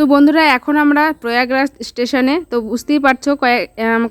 তো বন্ধুরা, এখন আমরা প্রয়াগরাজ স্টেশনে। তো বুঝতেই পারছ কয়েক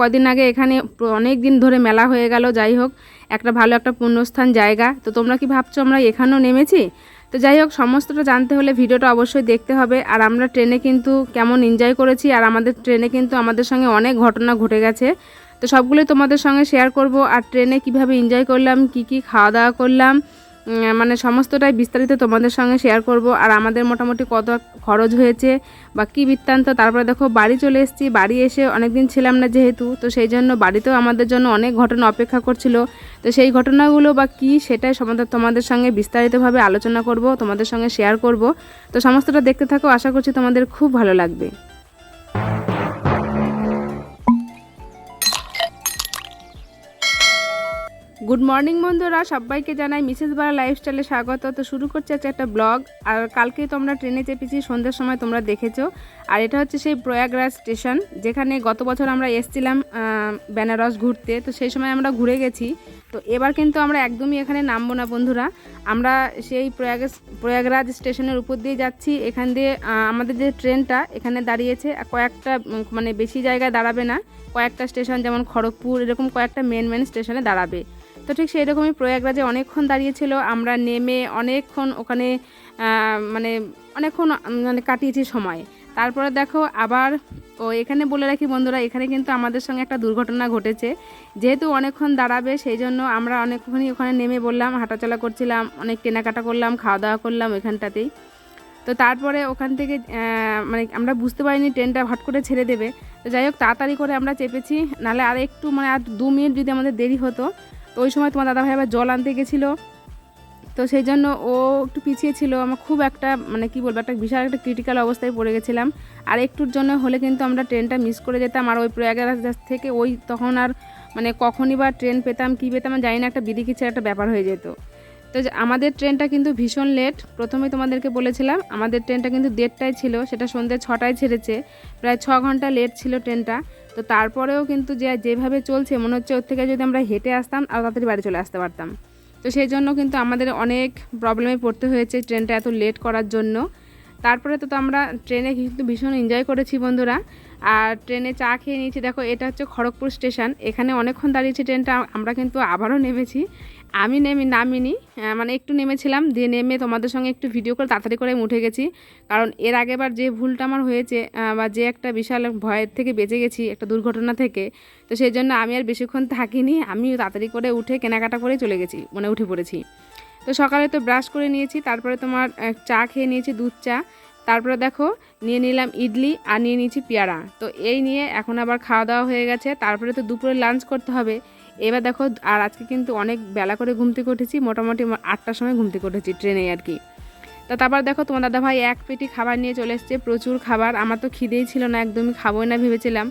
কদিন আগে এখানে অনেক দিন ধরে মেলা হয়ে গেল। যাই হোক, একটা ভালো একটা পুণ্যস্থান জায়গা। তো তোমরা কি ভাবছ, আমরা এখানেও নেমেছি? তো যাই হোক, সমস্তটা জানতে হলে ভিডিওটা অবশ্যই দেখতে হবে। আর আমরা ট্রেনে কিন্তু কেমন এনজয় করেছি, আর আমাদের ট্রেনে কিন্তু আমাদের সঙ্গে অনেক ঘটনা ঘটে গেছে। তো সবগুলোই তোমাদের সঙ্গে শেয়ার করব। আর ট্রেনে কীভাবে এনজয় করলাম, কি কি খাওয়া দাওয়া করলাম মানে সমস্তটাই বিস্তারিত তোমাদের সঙ্গে শেয়ার করব। আর আমাদের মোটামুটি কত খরচ হয়েছে বা কী বৃত্তান্ত, তারপরে দেখো বাড়ি চলে এসেছি। বাড়ি এসে অনেক দিন ছিলাম না যেহেতু, তো সেই জন্য বাড়িতেও আমাদের জন্য অনেক ঘটনা অপেক্ষা করছিল। তো সেই ঘটনাগুলো বা কী, সেটাই সমাধান তোমাদের সঙ্গে বিস্তারিতভাবে আলোচনা করব, তোমাদের সঙ্গে শেয়ার করব। তো সমস্তটা দেখতে থাকো, আশা করছি তোমাদের খুব ভালো লাগবে। গুড মর্নিং বন্ধুরা, সবাইকে জানাই মিসেস বারা লাইফস্টাইলে স্বাগত। তো শুরু করছে আজকে একটা ব্লগ, আর কালকে তোমরা ট্রেনে চেপেছি, সন্ধ্যার সময় তোমরা দেখেছ। আর এটা হচ্ছে সেই প্রয়াগরাজ স্টেশন, যেখানে গত বছর আমরা এসছিলাম বেনারস ঘুরতে। তো সেই সময় আমরা ঘুরে গেছি। তো এবার কিন্তু আমরা একদমই এখানে নামবো না বন্ধুরা। আমরা সেই প্রয়াগ প্রয়াগরাজ স্টেশনের উপর দিয়ে যাচ্ছি। এখান দিয়ে আমাদের যে ট্রেনটা এখানে দাঁড়িয়েছে কয়েকটা মানে বেশি জায়গায় দাঁড়াবে না। কয়েকটা স্টেশন যেমন খড়গপুর, এরকম কয়েকটা মেন মেন স্টেশনে দাঁড়াবে। তো ঠিক সেই রকমই প্রয়াগরাজে অনেকক্ষণ দাঁড়িয়েছিল। আমরা নেমে অনেকক্ষণ ওখানে মানে অনেকক্ষণ মানে কাটিয়েছি সময়। তারপরে দেখো আবার, ও এখানে বলে রাখি বন্ধুরা, এখানে কিন্তু আমাদের সঙ্গে একটা দুর্ঘটনা ঘটেছে। যেহেতু অনেকক্ষণ দাঁড়াবে, সেই জন্য আমরা অনেকক্ষণই ওখানে নেমে বললাম, হাঁটাচলা করছিলাম, অনেক কেনাকাটা করলাম, খাওয়া দাওয়া করলাম ওইখানটাতেই। তো তারপরে ওখান থেকে মানে আমরা বুঝতে পারিনি ট্রেনটা হট করে ছেড়ে দেবে। তো যাই হোক, তাড়াতাড়ি করে আমরা চেপেছি, নাহলে আর একটু মানে আর দু মিনিট যদি আমাদের দেরি হতো, তো ওই সময় তোমার দাদাভাই আবার জল আনতে গেছিল। তো সেই জন্য ও একটু পিছিয়ে ছিল। আমার খুব একটা মানে কি বলব, একটা বিশাল একটা ক্রিটিক্যাল অবস্থায় পড়ে গেছিলাম। আর একটুর জন্য হলে কিন্তু আমরা ট্রেনটা মিস করে যেতাম। আর ওই প্রয়াগরাজ থেকে ওই তখন আর মানে কখনই বা ট্রেন পেতাম, কী পেতাম জানি না, একটা বিদিকিচ্ছে একটা ব্যাপার হয়ে যেত। তো আমাদের ট্রেনটা কিন্তু ভীষণ লেট প্রথমেই তোমাদেরকে বলেছিলাম, আমাদের ট্রেনটা কিন্তু দেড়টায় ছিল, সেটা সন্ধ্যে ছটায় ছেড়েছে। প্রায় ছ ঘণ্টা লেট ছিল ট্রেনটা তো তারপরেও কিন্তু যে, যেভাবে চলছে, মনে হচ্ছে ওর থেকে যদি আমরা হেঁটে আসতাম, আর তাড়াতাড়ি বাড়ি চলে আসতে পারতাম। তো সেই জন্য কিন্তু আমাদের অনেক প্রবলেমে পড়তে হয়েছে ট্রেনটা এত লেট করার জন্য। তারপরে তো আমরা ট্রেনে কিন্তু ভীষণ এনজয় করেছি বন্ধুরা। আর ট্রেনে চা খেয়ে নিয়েছি। দেখো, এটা হচ্ছে খড়গপুর স্টেশন। এখানে অনেকক্ষণ দাঁড়িয়েছি ট্রেনটা, আমরা কিন্তু আবারও নেমেছি। আমি নেমে, নামিনি মানে একটু নেমেছিলাম, দিয়ে নেমে তোমাদের সঙ্গে একটু ভিডিও করে তাড়াতাড়ি করে উঠে গেছি। কারণ এর আগেবার যে ভুলটা আমার হয়েছে বা যে একটা বিশাল ভয়ের থেকে বেঁচে গেছি একটা দুর্ঘটনা থেকে, তো সেই জন্য আমি আর বেশিক্ষণ থাকিনি আমি তাড়াতাড়ি করে উঠে কেনাকাটা করে চলে গেছি মানে উঠে পড়েছি। তো সকালে তো ব্রাশ করে নিয়েছি, তারপরে তোমার চা খেয়ে নিয়েছি দুধ চা। তারপরে দেখো নিয়ে নিলাম ইডলি আর নিয়ে নিয়েছি পেয়ারা। তো এই নিয়ে এখন আবার খাওয়া দাওয়া হয়ে গেছে। তারপরে তো দুপুরে লাঞ্চ করতে হবে। এবার দেখো, আর আজকে কিন্তু অনেক বেলা করে ঘুম থেকে উঠেছি। মোটামুটি আটটার সময় ঘুম থেকে উঠেছি ট্রেনে আর কি। তা তারপর দেখো, তোমার দাদা ভাই এক পেটি খাবার নিয়ে চলে এসছে। প্রচুর খাবার। আমার তো খিদেই ছিল না, একদমই খাবোই না ভেবেছিলাম।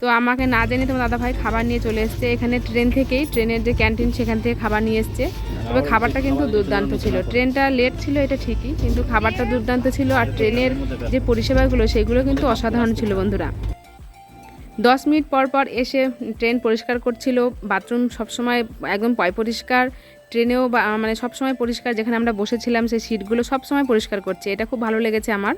তো আমাকে না জেনে তোমার দাদা ভাই খাবার নিয়ে চলে এসছে। এখানে ট্রেন থেকেই, ট্রেনের যে ক্যান্টিন, সেখান থেকে খাবার নিয়ে এসছে। তবে খাবারটা কিন্তু দুর্দান্ত ছিল। ট্রেনটা লেট ছিল, এটা ঠিকই, কিন্তু খাবারটা দুর্দান্ত ছিল আর ট্রেনের যে পরিষেবাগুলো, সেগুলো কিন্তু অসাধারণ ছিল বন্ধুরা। দশ মিনিট পর পর এসে ট্রেন পরিষ্কার করছিল। বাথরুম সবসময় একদম পয় পরিষ্কার। ট্রেনেও বা মানে সবসময় পরিষ্কার। যেখানে আমরা বসেছিলাম, সেই সিটগুলো সবসময় পরিষ্কার করছে। এটা খুব ভালো লেগেছে আমার।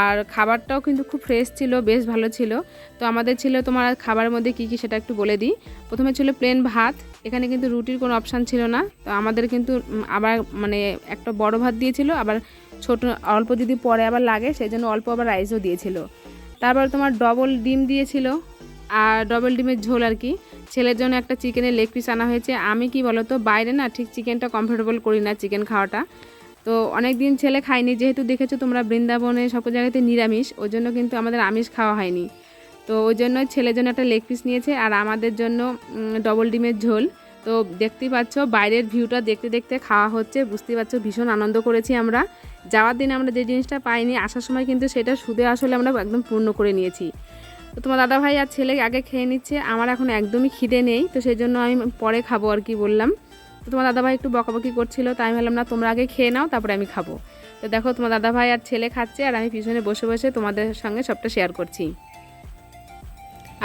আর খাবারটাও কিন্তু খুব ফ্রেশ ছিল, বেশ ভালো ছিল। তো আমাদের ছিল তোমার খাবারের মধ্যে কী কী সেটা একটু বলে দিই। প্রথমে ছিল প্লেন ভাত, এখানে কিন্তু রুটির কোনো অপশান ছিল না। তো আমাদের কিন্তু আবার মানে একটা বড় ভাত দিয়েছিল, আবার ছোট, অল্প যদি পরে আবার লাগে সেই জন্য অল্প আবার রাইসও দিয়েছিল। তারপর তোমার ডবল ডিম দিয়েছিল, আর ডবল ডিমের ঝোল আর কি। ছেলের জন্য একটা চিকেনের লেগ পিস আনা হয়েছে। আমি কি বলতো, বাইরে না ঠিক চিকেনটা কমফোর্টেবল করি না চিকেন খাওয়াটা। তো অনেক দিন ছেলে খাইনি যেহেতু দেখেছ তোমরা বৃন্দাবনে সব জায়গাতে নিরামিষ ওই জন্য কিন্তু আমাদের আমিষ খাওয়া হয়নি। তো ওই জন্য ছেলের জন্য একটা লেগ পিস নিয়েছে, আর আমাদের জন্য ডবল ডিমের ঝোল। তো দেখতেই পাচ্ছ, বাইরের ভিউটা দেখতে দেখতে খাওয়া হচ্ছে, বুঝতেই পারছ, ভীষণ আনন্দ করেছি আমরা। যাওয়ার দিন আমরা যে জিনিসটা পাইনি, আসার সময় কিন্তু সেটা সুদে আসলে আমরা একদম পূর্ণ করে নিয়েছি। তো তোমার দাদা ভাই আর ছেলে আগে খেয়ে নিচ্ছে, আমার এখন একদমই খিদে নেই, তো সেই জন্য আমি পরে খাব আর কি বললাম। তো তোমার দাদা ভাই একটু বকাবকি করছিল তাই আমি ভাবলাম, না, তোমরা আগে খেয়ে নাও, তারপরে আমি খাব। তো দেখো, তোমার দাদা ভাই আর ছেলে খাচ্ছে, আর আমি পিছনে বসে বসে তোমাদের সঙ্গে সবটা শেয়ার করছি।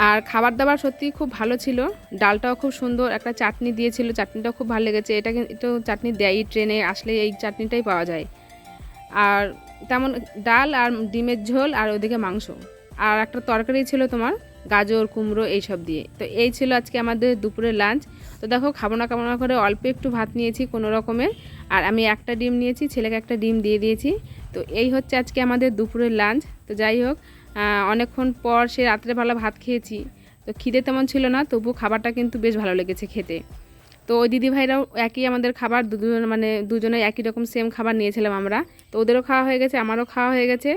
আর খাবার দাবার সত্যি খুব ভালো ছিল। ডালটাও খুব সুন্দর, একটা চাটনি দিয়েছিল, চাটনিটাও খুব ভালো লেগেছে। এটা কিন্তু চাটনি দেয়, ট্রেনে আসলে এই চাটনিটাই পাওয়া যায়। আর তেমন ডাল আর ডিমের ঝোল, আর ওদিকে মাংস। আর একটা তরকারি ছিল তোমার গাজর, কুমড়ো এইসব দিয়ে। তো এই ছিল আজকে আমাদের দুপুরের লাঞ্চ তো দেখো, খাব না খাব না করে অল্প একটু ভাত নিয়েছি কোনো রকমের। আর আমি একটা ডিম নিয়েছি, ছেলেকে একটা ডিম দিয়ে দিয়েছি। তো এই হচ্ছে আজকে আমাদের দুপুরের লাঞ্চ তো যাই হোক অনেকক্ষণ পর সে রাত্রেবেলা ভাত খেয়েছি। তো খিদে তেমন ছিল না তবু খাবারটা কিন্তু বেশ ভালো লেগেছে খেতে। তো ওই দিদি ভাইরাও একই আমাদের খাবার, দুজন মানে দুজনে একই রকম সেম খাবার নিয়েছিলাম আমরা। তো ওদেরও খাওয়া হয়ে গেছে, আমারও খাওয়া হয়ে গেছে।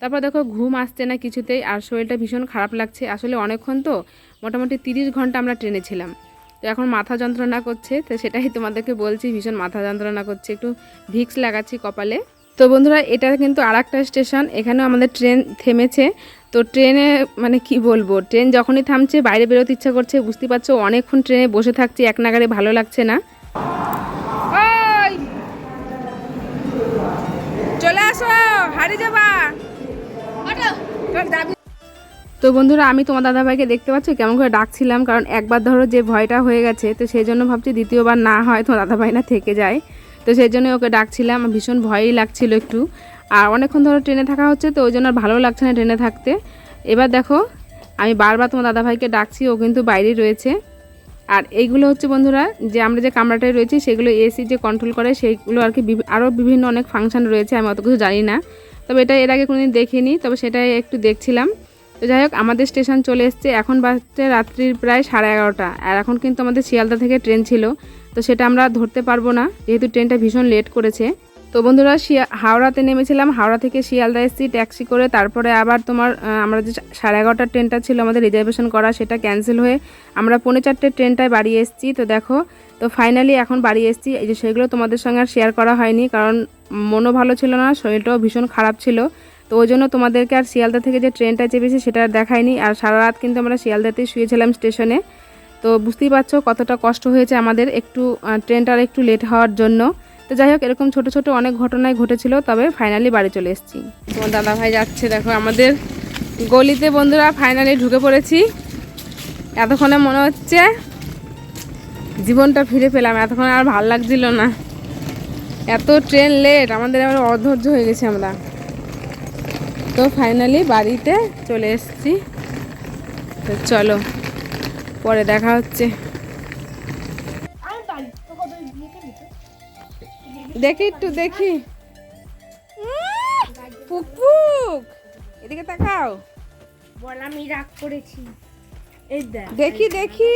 তারপর দেখো ঘুম আসছে না কিছুতেই আর শরীরটা ভীষণ খারাপ লাগছে। আসলে অনেকক্ষণ তো মোটামুটি তিরিশ ঘণ্টা আমরা ট্রেনে ছিলাম। তো এখন মাথা যন্ত্রণা করছে, তো সেটাই তোমাদেরকে বলছি, ভীষণ মাথা যন্ত্রণা করছে, একটু ভিক্স লাগাচ্ছি কপালে। তো বন্ধুরা, এটা কিন্তু আর স্টেশন, এখানেও আমাদের ট্রেন থেমেছে। তো ট্রেনে মানে কি বলব, ট্রেন যখনই থামছে, বাইরে বেরোতে ইচ্ছা করছে, বুঝতে পারছ, অনেকক্ষণ ট্রেনে বসে থাকছি, এক নাগারে ভালো লাগছে না। চলে আসো, হারিয়ে যাবা। তো বন্ধুরা, আমি তোমার দাদাভাইকে দেখতে পাচ্ছ, কেমন করে ডাকছিলাম, কারণ একবার ধরো যে ভয়টা হয়ে গেছে, তো সেই জন্য ভাবছি দ্বিতীয়বার না হয় তোমার দাদাভাই না থেকে যায়। তো সেই জন্য ওকে ডাকছিলাম ভীষণ ভয়ই লাগছিল একটু। আর অনেকক্ষণ ধরো ট্রেনে থাকা হচ্ছে, তো ওই জন্য আর ভালো লাগছে না ট্রেনে থাকতে। এবার দেখো, আমি বারবার তোমার দাদাভাইকে ডাকছি, ও কিন্তু বাইরেই রয়েছে। আর এইগুলো হচ্ছে বন্ধুরা, যে আমরা যে কামরাটায় রয়েছি, সেগুলো এসি যে কন্ট্রোল করে, সেইগুলো আর কি আরও বিভিন্ন অনেক ফাংশন রয়েছে, আমি অত কিছু জানি না। তবে এটা এর আগে কোনোদিন দেখিনি, তবে সেটাই একটু দেখছিলাম। তো যাই হোক, আমাদের স্টেশন চলে এসছে, এখন বাজছে রাত্রির প্রায় সাড়ে এগারোটা। আর এখন কিন্তু আমাদের শিয়ালদা থেকে ট্রেন ছিল, তো সেটা আমরা ধরতে পারব না, যেহেতু ট্রেনটা ভীষণ লেট করেছে। তো বন্ধুরা, শিয়া, হাওড়াতে নেমেছিলাম, হাওড়া থেকে শিয়ালদা এসেছি, ট্যাক্সি করে, তারপরে আবার তোমার আমরা যে সাড়ে এগারোটার ট্রেনটা ছিল আমাদের রিজার্ভেশন করা, সেটা ক্যান্সেল হয়ে আমরা পৌনে চারটে ট্রেনটায় বাড়ি এসেছি। তো দেখো তো ফাইনালি এখন বাড়ি এসেছি। এই যে সেগুলো তোমাদের সঙ্গে আর শেয়ার করা হয়নি, কারণ মনও ভালো ছিল না, শরীরটাও ভীষণ খারাপ ছিল। তো ওই জন্য তোমাদেরকে আর শিয়ালদা থেকে যে ট্রেনটা চেপেছি সেটা দেখায়নি, আর সারা রাত কিন্তু আমরা শিয়ালদাতেই শুয়েছিলাম স্টেশনে তো বুঝতেই পারছ কতটা কষ্ট হয়েছে আমাদের একটু ট্রেনটার একটু লেট হওয়ার জন্য। তো যাই হোক, এরকম ছোট ছোট অনেক ঘটনাই ঘটেছিল, তবে ফাইনালি বাড়ি চলে এসেছি। তোমার দাদা ভাই যাচ্ছে, দেখো আমাদের গলিতে বন্ধুরা ফাইনালি ঢুকে পড়েছি। এতক্ষণে মনে হচ্ছে জীবনটা ফিরে পেলাম এতক্ষণ আর ভালো লাগছিল না। এত ট্রেন লেট আমাদের আবার অধৈর্য হয়ে গেছি আমরা। তো ফাইনালি বাড়িতে চলে এসেছি। তো চলো পরে দেখা হচ্ছে। দেখি একটু দেখি। পুক পুক এদিকে তাকাও। বল আমি রাগ করেছি। দেখি দেখি।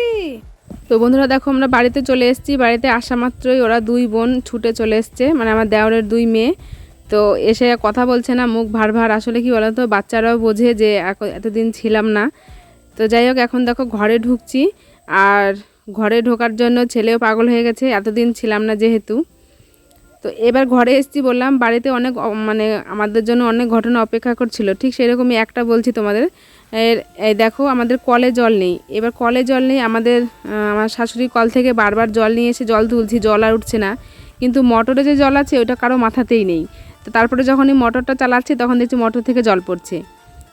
তো বন্ধুরা দেখো আমরা বাড়িতে চলে এসেছি। বাড়িতে আসা মাত্রই ওরা দুই বোন ছুটে চলে এসছে মানে আমার দেওরের দুই মেয়ে। তো এসে কথা বলছে না, মুখ ভার ভার। আসলে কি বলতো, বাচ্চারাও বোঝে যে এতদিন ছিলাম না। তো যাই হোক, এখন দেখো ঘরে ঢুকছি। আর ঘরে ঢোকার জন্য ছেলেও পাগল হয়ে গেছে, এতদিন ছিলাম না যেহেতু। তো এবার ঘরে এসেছি বললাম, বাড়িতে অনেক মানে আমাদের জন্য অনেক ঘটনা অপেক্ষা করছিল। ঠিক সেরকমই একটা বলছি তোমাদের। এর, এই দেখো আমাদের কলে জল নেই। এবার কলে জল নেই, আমাদের আমার শাশুড়ি কল থেকে বারবার জল নিয়ে এসে জল তুলছি, জল আর উঠছে না। কিন্তু মোটরে যে জল আছে, ওটা কারও মাথাতেই নেই। তো তারপরে যখনই মোটরটা চালাচ্ছি, তখন দেখছি মোটর থেকে জল পড়ছে।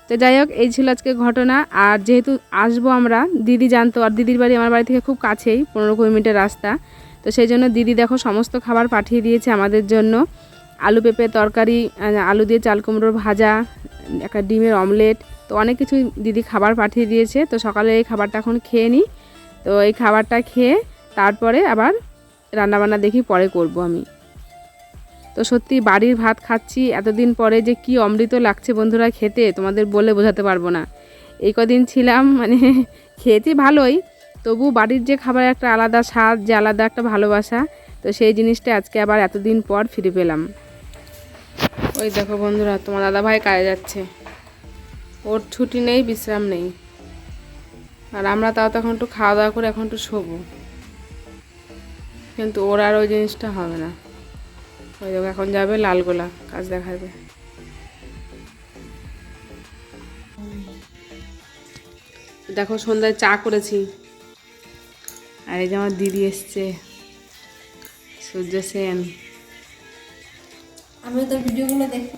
তো যাই হোক, এই ছিল আজকে ঘটনা। আর যেহেতু আসব আমরা, দিদি জানতো, আর দিদির বাড়ি আমার বাড়ি থেকে খুব কাছেই, পনেরো কুড়ি মিনিটের রাস্তা। তো সেই জন্য দিদি দেখো সমস্ত খাবার পাঠিয়ে দিয়েছে আমাদের জন্য। আলু পেঁপে তরকারি আলু দিয়ে চাল কুমড়োর ভাজা একটা ডিমের অমলেট, তো অনেক কিছু দিদি খাবার পাঠিয়ে দিয়েছে। তো সকালে এই খাবারটা এখন খেয়ে নিই। তো এই খাবারটা খেয়ে তারপরে আবার রান্নাবান্না দেখি পরে করব আমি। তো সত্যি বাড়ির ভাত খাচ্ছি, এতদিন পরে যে কি অমৃত লাগছে বন্ধুরা খেতে, তোমাদের বলে বোঝাতে পারব না। এই কদিন ছিলাম মানে খেয়েছি ভালোই, তবু বাড়ির যে খাবারের একটা আলাদা স্বাদ, যে আলাদা একটা ভালোবাসা, তো সেই জিনিসটা আজকে আবার এতদিন পর ফিরে পেলাম। ওই দেখো বন্ধুরা, তোমার দাদা ভাই কাজে যাচ্ছে। ওর ছুটি নেই, বিশ্রাম নেই। আর আমরা তাও তখন একটু খাওয়া দাওয়া করে এখন একটু শোবো। কিন্তু ওর আর ওই জিনিসটা হবে না। ওই দেখো, এখন যাবে লালগোলা, কাজ দেখাবে। দেখো, সন্ধ্যায় চা করেছি। আর এই যে আমার দিদি এসছে, সূর্য সেন। আমি তোর ভিডিওগুলো দেখি।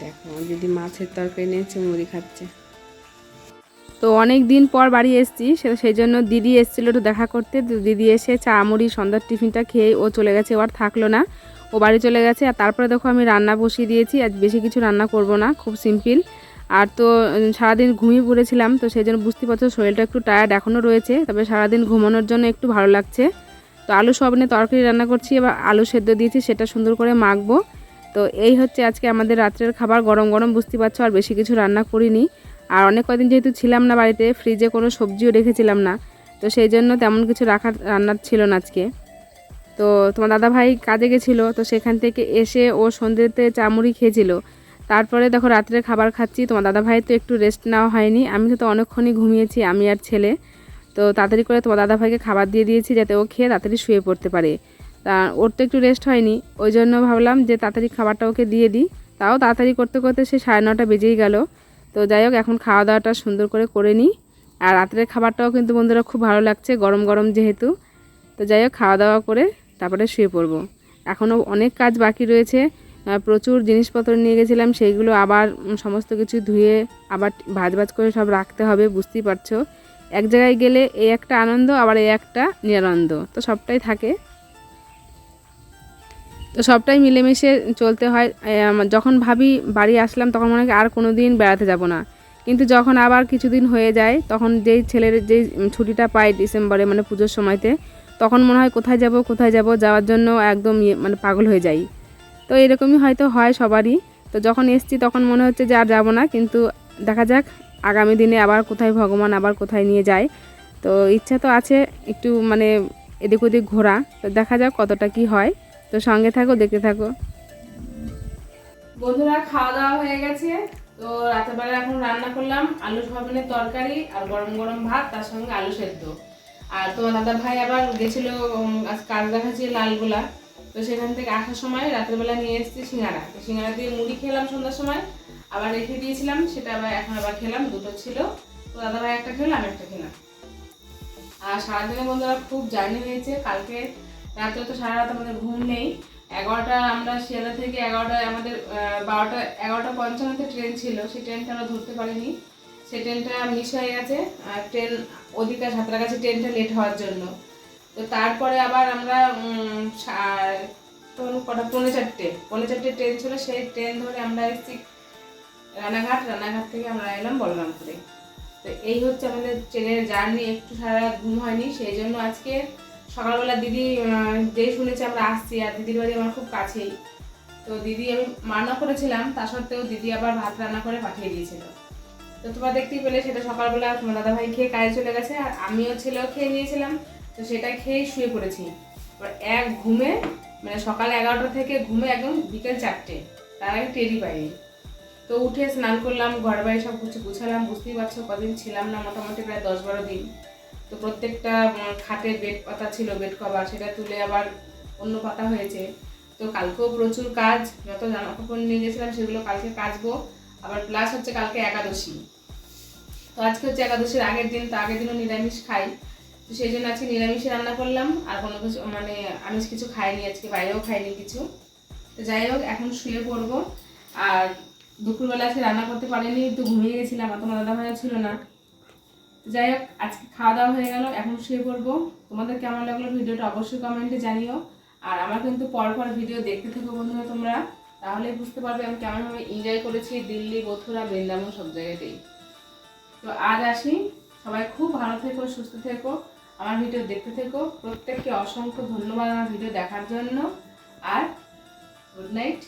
দেখো দিদি মাছের তরকারি খাচ্ছে। তো অনেক দিন পর বাড়ি এসেছি সেই জন্য দিদি এসেছিল একটু দেখা করতে। দিদি এসে চা, মুড়ি, সন্ধ্যার টিফিনটা খেয়ে ও চলে গেছে আর থাকল না। ও বাড়ি চলে গেছে, আর তারপরে দেখো আমি রান্না বসিয়ে দিয়েছি, আজ বেশি কিছু রান্না করব না, খুব সিম্পল। আর তো সারাদিন ঘুমিয়ে পড়েছিলাম, তো সেই জন্য বুঝতে পারছ শরীরটা একটু টায়ার্ড এখনও রয়েছে, তবে সারাদিন ঘুমানোর জন্য একটু ভালো লাগছে। তো আলু সবনে তরকারি রান্না করছি, এবার আলু সেদ্ধ দিয়েছি, সেটা সুন্দর করে মাখবো। তো এই হচ্ছে আজকে আমাদের রাত্রের খাবার, গরম গরম বুঝতে পারছ, আর বেশি কিছু রান্না করিনি। আর অনেক কদিন যেহেতু ছিলাম না বাড়িতে ফ্রিজে কোনো সবজিও রেখেছিলাম না, তো সেই জন্য তেমন কিছু রাখার রান্নার ছিল না আজকে। তো তোমার দাদা ভাই কাজে গেছিল, তো সেখান থেকে এসে ও সন্ধ্যেতে চামুড়ি খেয়েছিল। তারপরে দেখো রাত্রে খাবার খাচ্ছি, তোমার দাদা ভাই তো একটু রেস্ট নেওয়া হয়নি, আমি তো অনেকক্ষণই ঘুমিয়েছি, আমি আর ছেলে। তো তাড়াতাড়ি করে তোমার দাদা ভাইকে খাবার দিয়ে দিয়েছি যাতে ও খেয়ে তাড়াতাড়ি শুয়ে পড়তে পারে। তা ওর তো একটু রেস্ট হয়নি, ওই জন্য ভাবলাম যে তাড়াতাড়ি খাবারটা ওকে দিয়ে দিই। তাও তাড়াতাড়ি করতে করতে সে সাড়ে নটা বেজেই গেল। তো যাই হোক, এখন খাওয়া দাওয়াটা সুন্দর করে করে নিই। আর রাত্রের খাবারটাও কিন্তু বন্ধুরা খুব ভালো লাগছে, গরম গরম যেহেতু। তো যাই হোক, খাওয়া দাওয়া করে তারপরে শুয়ে পড়ব। এখনও অনেক কাজ বাকি রয়েছে প্রচুর জিনিসপত্র নিয়ে গেছিলাম, সেইগুলো আবার সমস্ত কিছু ধুয়ে আবার ভাজ ভাজ করে সব রাখতে হবে, বুঝতেই পারছ। এক জায়গায় গেলে এই একটা আনন্দ, আবার এই একটা নিরানন্দ। তো সবটাই থাকে। তো সবটাই মিলেমিশে চলতে হয়। যখন ভাবি বাড়ি আসলাম, তখন মনে হয় আর কোনো দিন বেড়াতে যাব না। কিন্তু যখন আবার কিছুদিন হয়ে যায়, তখন যেই ছেলের, যেই ছুটিটা পাই ডিসেম্বরে মানে পুজোর সময়তে, তখন মনে হয় কোথায় যাব কোথায় যাব, যাওয়ার জন্য একদম ইয়ে মানে পাগল হয়ে যাই। তো এরকমই হয়তো হয় সবারই। তো যখন এসছি, তখন মনে হচ্ছে যে আর যাব না। কিন্তু দেখা যাক আগামী দিনে আবার কোথায় ভগবান আবার কোথায় নিয়ে যায়। তো ইচ্ছা তো আছে একটু মানে এদিক ওদিক ঘোরা। তো দেখা যাক কতটা কি হয়। তো সঙ্গে থাকো, দেখতে থাকো। বন্ধুরা খাওয়া দাওয়া হয়ে গেছে। তো রাতের বেলা এখন রান্না করলাম আলু সয়াবিনের তরকারি আর গরম গরম ভাত, তার সঙ্গে আলু সেদ্ধ। আর তোমার দাদা ভাই আবার গেছিল কাজ দেখাচ্ছে লালগোলা। তো সেখান থেকে আসার সময় রাতের বেলা নিয়ে এসেছি সিঙ্গারা। তো সিঙ্গারা দিয়ে মুড়ি খেলাম সন্ধ্যার সময়। আবার রেখে দিয়েছিলাম, সেটা আবার এখন আবার খেলাম, দুটো ছিল। তো দাদা ভাই একটা খেলো, আমি একটা খেলাম। আর সারাদিনে বন্ধুরা খুব জার্নি হয়েছে। কালকে রাত্রে তো সারা রাত আমাদের ঘুম নেই। এগারোটা আমরা শিয়ালদা থেকে এগারোটায় আমাদের বারোটা, এগারোটা পঞ্চান্নতে ট্রেন ছিল। সেই ট্রেনটা আমরা ধরতে পারিনি। সেই ট্রেনটা মিস হয়ে গেছে। আর ট্রেন অধিকার ওদিকে সাঁতরাগাছি ট্রেনটা লেট হওয়ার জন্য। তো তারপরে আবার আমরা কটা, পৌনে চারটে পৌনে চারটে ট্রেন ছিল। সেই ট্রেন ধরে আমরা এসেছি রানাঘাট রানাঘাট থেকে আমরা এলাম বলরামপুরে। তো এই হচ্ছে আমাদের ট্রেনের জার্নি, একটু সারা ঘুম হয়নি, সেই জন্য আজকে সকালবেলা দিদি যেই শুনেছে আমরা আসছি, আর দিদির বাড়ি আমার খুব কাছেই। তো দিদি আমি মানা করেছিলাম তা সত্ত্বেও দিদি আবার ভাত রান্না করে পাঠিয়ে দিয়েছিল। তো তোমরা দেখতেই পেলে, সেটা সকালবেলা তোমার দাদা ভাই খেয়ে কাজে চলে গেছে, আর আমিও ছেলেও খেয়ে নিয়েছিলাম, তো সেটা খেয়েই শুয়ে পড়েছি। এবার এক ঘুমে মানে সকাল এগারোটা থেকে ঘুমে একদম বিকেল চারটে, তার আগে টেরি পাইনি। তো উঠে স্নান করলাম ঘর বাড়ি সব কিছু গুছালাম বুঝতেই পারছ কদিন ছিলাম না মোটামুটি প্রায় দশ বারো দিন। তো প্রত্যেকটা উম, খাটে বেড পাতা ছিল বেড কভার সেটা তুলে আবার অন্য পাতা হয়েছে। তো কালকেও প্রচুর কাজ যত জামা কাপড় নিয়ে গেছিলাম সেগুলো কালকে কাচবো আবার প্লাস হচ্ছে কালকে একাদশী। তো আজকে হচ্ছে একাদশীর আগের দিন তো আগের দিনও নিরামিষ খাই। তো সেই জন্য আজকে নিরামিষে রান্না করলাম আর কোনো কিছু মানে আমিষ কিছু খাইনি আজকে বাইরেও খাইনি কিছু। তো যাই হোক এখন শুয়ে পড়ব আর দুপুরবেলা আজকে রান্না করতে পারিনি, তো ঘুমিয়ে গেছিলাম আর তোমার দাদা ছিল না। যাই হোক, আজকে খাওয়া দাওয়া হয়ে গেল, এখন শুয়ে পড়ব। তোমাদের কেমন লাগল ভিডিওটা অবশ্যই কমেন্টে জানিও। আর আমার কিন্তু পর পর ভিডিও দেখতে থেকো বন্ধুরা তোমরা, তাহলে বুঝতে পারবে আমি কেমনভাবে এনজয় করেছি দিল্লি মথুরা বৃন্দাবন সব জায়গাতেই। তো আজ আসি, সবাই খুব ভালো থেকো, সুস্থ থেকো, আমার ভিডিও দেখতে থেকো। প্রত্যেককে অসংখ্য ধন্যবাদ আমার ভিডিও দেখার জন্য। আর গুড নাইট